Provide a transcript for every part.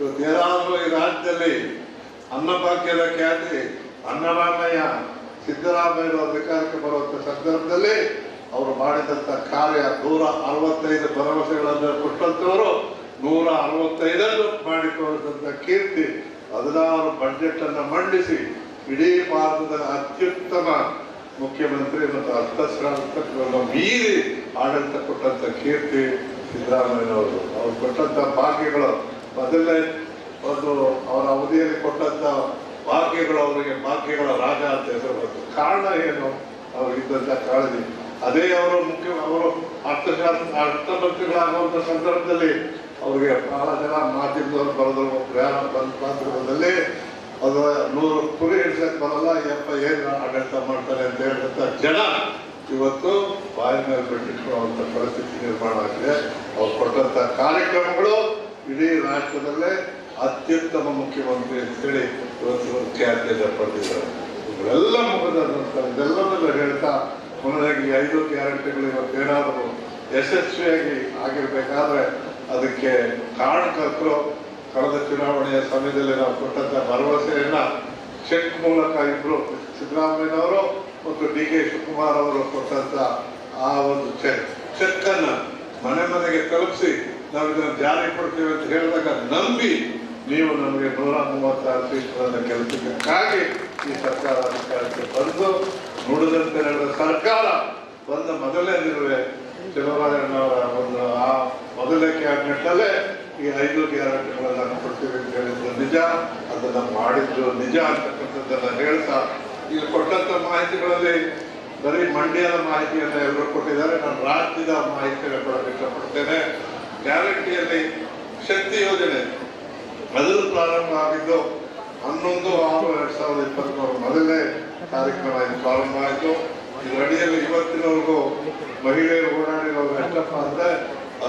ಏನಾದರೂ ಈ ರಾಜ್ಯದಲ್ಲಿ ಅನ್ನಭಾಗ್ಯದ ಖ್ಯಾತಿ, ಅನ್ನರಾಮಯ್ಯ ಸಿದ್ದರಾಮಯ್ಯ ಅಧಿಕಾರಕ್ಕೆ ಬರುವಂತ ಸಂದರ್ಭದಲ್ಲಿ ಅವರು ಮಾಡಿದಂತ ಕಾರ್ಯ ನೂರ ಅರವತ್ತೈದು ಭರವಸೆಗಳನ್ನು ಕೊಟ್ಟಂತವರು ನೂರ ಅರವತ್ತೈದನ್ನು ಮಾಡಿ ತೋರಿಸಿದಂತ ಕೀರ್ತಿ ಹದಿನಾರು ಬಜೆಟ್ ಅನ್ನು ಮಂಡಿಸಿ ಇಡೀ ಭಾರತದ ಅತ್ಯುತ್ತಮ ಮುಖ್ಯಮಂತ್ರಿ ಮತ್ತು ಅರ್ಥಶಾಸ್ತ್ರಗಳನ್ನು ಮೀರಿ ಆಡಳಿತ ಕೊಟ್ಟಂತ ಕೀರ್ತಿ ಸಿದ್ದರಾಮಯ್ಯನವರು. ಅವರು ಕೊಟ್ಟಂತ ಭಾಗ್ಯಗಳು ಮೊದಲನೇ ಒಂದು ಅವರ ಅವಧಿಯಲ್ಲಿ ಕೊಟ್ಟಂತ ವಾಕ್ಯಗಳು ಅವರಿಗೆ ಭಾಗ್ಯಗಳ ರಾಜ ಅಂತ ಹೆಸರು ಬಂತು. ಕಾರಣ ಏನು? ಅವರಿದ್ದಂತ ಕಾಳಜಿ ಅದೇ ಅವರ ಮುಖ್ಯ, ಅವರು ಅರ್ಥಶಾಸ್ತ್ರ ಅರ್ಥಮಂತ್ರಿಗಳಾಗುವಂತ ಸಂದರ್ಭದಲ್ಲಿ ಅವರಿಗೆ ಬಹಳ ಜನ ಮಾಧ್ಯಮದವರು ಬರೆದ್ರು, ಪ್ರಯಾಣ ಬಂದ ಸಂದರ್ಭದಲ್ಲಿ ಅದು ನೂರು ಕುರಿ ಹಿಡ್ಸಕ್ ಬರಲ್ಲ ಯಪ್ಪ ಏನು ಆಡಳಿತ ಮಾಡ್ತಾರೆ ಅಂತ ಹೇಳಿದಂತ ಜನ ಇವತ್ತು ಬಾಯಿ ಮೇಲೆ ಬಿಟ್ಟಿಟ್ಕೊಳ್ಳುವಂತ ಪರಿಸ್ಥಿತಿ ನಿರ್ಮಾಣ ಆಗಿದೆ. ಅವ್ರು ಕೊಟ್ಟಂತ ಕಾರ್ಯಕ್ರಮಗಳು ಇಡೀ ರಾಷ್ಟ್ರದಲ್ಲೇ ಅತ್ಯುತ್ತಮ ಮುಖ್ಯಮಂತ್ರಿ ಅಂತೇಳಿ ಇವತ್ತು ಖ್ಯಾತಿಯನ್ನು ಪಡೆದಿದ್ದಾರೆ. ಇವರೆಲ್ಲ ಮುಗಿದ ನಂತರ ಇದೆಲ್ಲದನ್ನು ಹೇಳ್ತಾ ಕೊನೆಯಾಗಿ ಐದು ಗ್ಯಾರಂಟಿಗಳು ಇವತ್ತೇನಾದರೂ ಯಶಸ್ವಿಯಾಗಿ ಆಗಿರಬೇಕಾದ್ರೆ ಅದಕ್ಕೆ ಕಾರಣಕರ್ತರು ಕಳೆದ ಚುನಾವಣೆಯ ಸಮಯದಲ್ಲಿ ನಾವು ಕೊಟ್ಟಂಥ ಭರವಸೆಯನ್ನ ಚೆಕ್ ಮೂಲಕ ಇಬ್ರು ಸಿದ್ದರಾಮಯ್ಯನವರು ಮತ್ತು ಡಿ ಕೆ ಶಿವಕುಮಾರ್ ಅವರು ಕೊಟ್ಟಂತ ಆ ಒಂದು ಚೆಕ್ ಚೆಕ್ಕನ್ನು ಮನೆ ಮನೆಗೆ ತಲುಪಿಸಿ ಇದನ್ನು ಜಾರಿ ಕೊಡ್ತೀವಿ ಅಂತ ಹೇಳಿದಾಗ ನಂಬಿ ನೀವು ನಮಗೆ ನೂರ ಮೂವತ್ತಾರು ಸೀಟ್ಗಳನ್ನು ಕೆಲಸಕ್ಕಾಗಿ ಈ ಸರ್ಕಾರ ಅಧಿಕಾರಕ್ಕೆ ಬಂದು ನುಡಿದಂತೆ ನಡೆದ ಸರ್ಕಾರ ಬಂದ ಮೊದಲನೇ ದಿನವೇ ಅವರ ಒಂದು ಆ ಮೊದಲೇ ಕ್ಯಾಬಿನೆಟ್ ಅಲ್ಲೇ ಈ ಐದು ಗ್ಯಾರಂಟಿಗಳನ್ನ ಕೊಡ್ತೀವಿ ಅಂತ ಹೇಳಿದ್ರು ನಿಜ, ಅದನ್ನು ಮಾಡಿದ್ದು ನಿಜ ಅಂತಕ್ಕಂಥದ್ದನ್ನ ಹೇಳ್ತಾ ಈಗ ಕೊಟ್ಟಂತ ಮಾಹಿತಿಗಳಲ್ಲಿ ಬರೀ ಮಂಡ್ಯದ ಮಾಹಿತಿಯನ್ನು ಎಲ್ಲರೂ ಕೊಟ್ಟಿದ್ದಾರೆ. ನಾನು ರಾಜ್ಯದ ಮಾಹಿತಿಯನ್ನು ಕೊಡಕ್ಕೆ ಇಷ್ಟಪಡ್ತೇನೆ. ಗ್ಯಾರಂಟಿಯಲ್ಲಿ ಶಕ್ತಿ ಯೋಜನೆ. ಮೊದಲು ಪ್ರಾರಂಭ ಆಗಿದ್ದು ಹನ್ನೊಂದು ಆರು ಎರಡ್ ಸಾವಿರದ ಇಪ್ಪತ್ತರ ಮೊದಲನೇ ಕಾರ್ಯಕ್ರಮ ಇದು ಪ್ರಾರಂಭ ಆಯಿತು. ಇದರ ಅಡಿಯಲ್ಲಿ ಇವತ್ತಿನವರೆಗೂ ಮಹಿಳೆಯರು ಓಡಾಡಿರೋರು ಎಷ್ಟಪ್ಪ ಅಂದ್ರೆ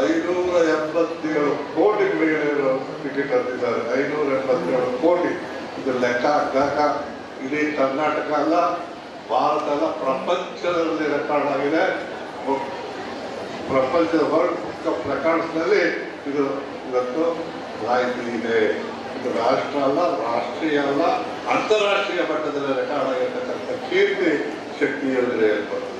ಐನೂರ ಎಂಬತ್ತೇಳು ಕೋಟಿ ಮಹಿಳೆಯರು ಟಿಕೆಟ್ ಹತ್ತಿದ್ದಾರೆ ಐನೂರ ಎಂಬತ್ತೇಳು ಕೋಟಿ. ಇದು ಲೆಕ್ಕ ಹಾಕಿದಾಗ ಇಡೀ ಕರ್ನಾಟಕ ಅಲ್ಲ, ಭಾರತ ಅಲ್ಲ, ಪ್ರಪಂಚದಲ್ಲಿ ರೆಕಾರ್ಡ್ ಆಗಿದೆ. ಪ್ರಪಂಚದ ವರ್ಲ್ಡ್ ಬುಕ್ ಆಫ್ ರೆಕಾರ್ಡ್ಸ್ನಲ್ಲಿ ಇದು ಇವತ್ತು ಮಾಹಿತಿ ಇದೆ. ಇದು ರಾಷ್ಟ್ರ ಅಲ್ಲ, ರಾಷ್ಟ್ರೀಯ ಅಲ್ಲ, ಅಂತಾರಾಷ್ಟ್ರೀಯ ಮಟ್ಟದಲ್ಲಿ ರೆಕಾರ್ಡ್ ಆಗಿರ್ತಕ್ಕಂಥ ಕೀರ್ತಿ ಶಕ್ತಿ ಏರ್ಪಡ್ತದೆ.